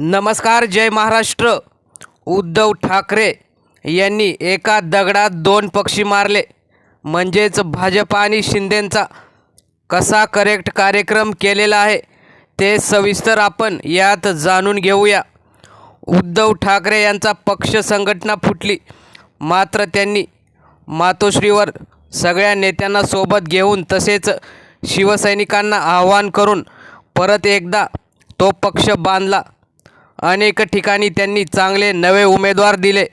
नमस्कार जय महाराष्ट्र. उद्धव ठाकरे यांनी एका दगडात दोन पक्षी मारले. म्हणजेच भाजप आणि शिंदेंचा कसा करेक्ट कार्यक्रम केलेला आहे ते सविस्तर आपण यात जाणून घेऊया. उद्धव ठाकरे यांचा पक्ष संघटना फुटली. मात्र त्यांनी मातोश्रीवर सगळ्या नेत्यांना सोबत घेऊन तसेच शिवसैनिकांना आवाहन करून परत एकदा तो पक्ष बांधला. अनेक ठिकाणी त्यांनी चांगले नवे उमेदवार दिले.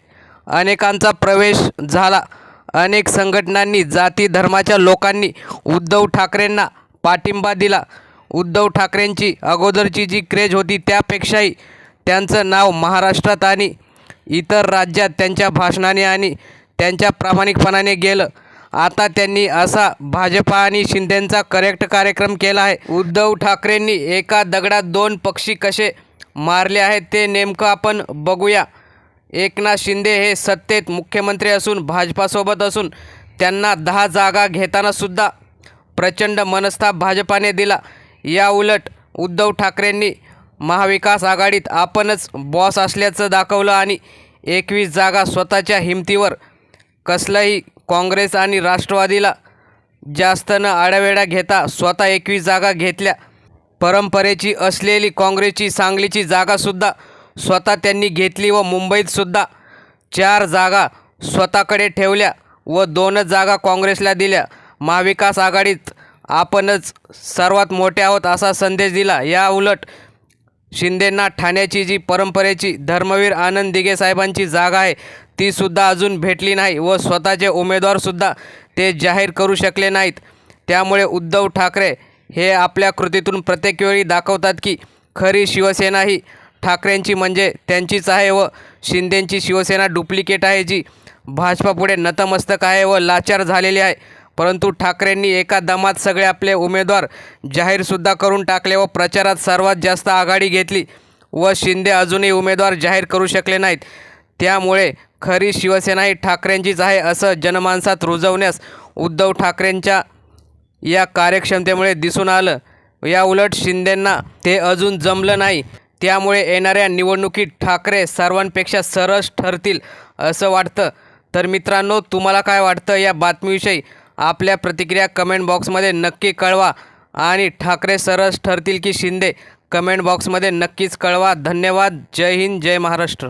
अनेकांचा प्रवेश झाला. अनेक संघटनांनी जाती धर्माच्या लोकांनी उद्धव ठाकरेंना पाठिंबा दिला. उद्धव ठाकरेंची अगोदरची जी क्रेज होती त्यापेक्षाही त्यांचं नाव महाराष्ट्रात आणि इतर राज्यात त्यांच्या भाषणाने आणि त्यांच्या प्रामाणिकपणाने गेलं. आता त्यांनी असा भाजपा आणि शिंदेंचा करेक्ट कार्यक्रम केला आहे. उद्धव ठाकरेंनी एका दगडात दोन पक्षी कसे मारले आहेत ते नेमकं आपण बघूया. एकनाथ शिंदे हे सत्तेत मुख्यमंत्री असून भाजपासोबत असून त्यांना दहा जागा घेतानासुद्धा प्रचंड मनस्ताप भाजपाने दिला. या उलट उद्धव ठाकरेंनी महाविकास आघाडीत आपणच बॉस असल्याचं दाखवलं आणि एकवीस जागा स्वतःच्या हिमतीवर कसलाही काँग्रेस आणि राष्ट्रवादीला जास्त न आडावेडा घेता स्वतः एकवीस जागा घेतल्या. परंपरेची असलेली काँग्रेसची सांगलीची जागासुद्धा स्वतः त्यांनी घेतली व मुंबईतसुद्धा चार जागा स्वतःकडे ठेवल्या व दोनच जागा काँग्रेसला दिल्या. महाविकास आघाडीत आपणच सर्वात मोठे आहोत असा संदेश दिला. या उलट शिंदेंना ठाण्याची जी परंपरेची धर्मवीर आनंद दिघे साहेबांची जागा आहे तीसुद्धा अजून भेटली नाही व स्वतःचे उमेदवारसुद्धा ते जाहीर करू शकले नाहीत. त्यामुळे उद्धव ठाकरे हे आपल्या कृतीतून प्रत्येक वेळी दाखवतात की खरी शिवसेना ही ठाकरेंची म्हणजे त्यांचीच आहे व शिंदेंची शिवसेना डुप्लिकेट आहे जी भाजपापुढे नतमस्तक आहे व लाचार झालेली आहे. परंतु ठाकरेंनी एका दमात सगळे आपले उमेदवार जाहीरसुद्धा करून टाकले व प्रचारात सर्वात जास्त आघाडी घेतली व शिंदे अजूनही उमेदवार जाहीर करू शकले नाहीत. त्यामुळे खरी शिवसेना ही ठाकरेंचीच आहे असं जनमानसात रुजवण्यास उद्धव ठाकरेंच्या या कार्यक्षमतेमुळे दिसून आलं. या उलट शिंदेंना ते अजून जमलं नाही. त्यामुळे येणाऱ्या निवडणुकीत ठाकरे सर्वांपेक्षा सरस ठरतील असं वाटतं. तर मित्रांनो तुम्हाला काय वाटतं या बातमीविषयी? आपल्या प्रतिक्रिया कमेंट बॉक्समध्ये नक्की कळवा. आणि ठाकरे सरस ठरतील की शिंदे? कमेंट बॉक्समध्ये नक्कीच कळवा. धन्यवाद. जय हिंद. जय महाराष्ट्र.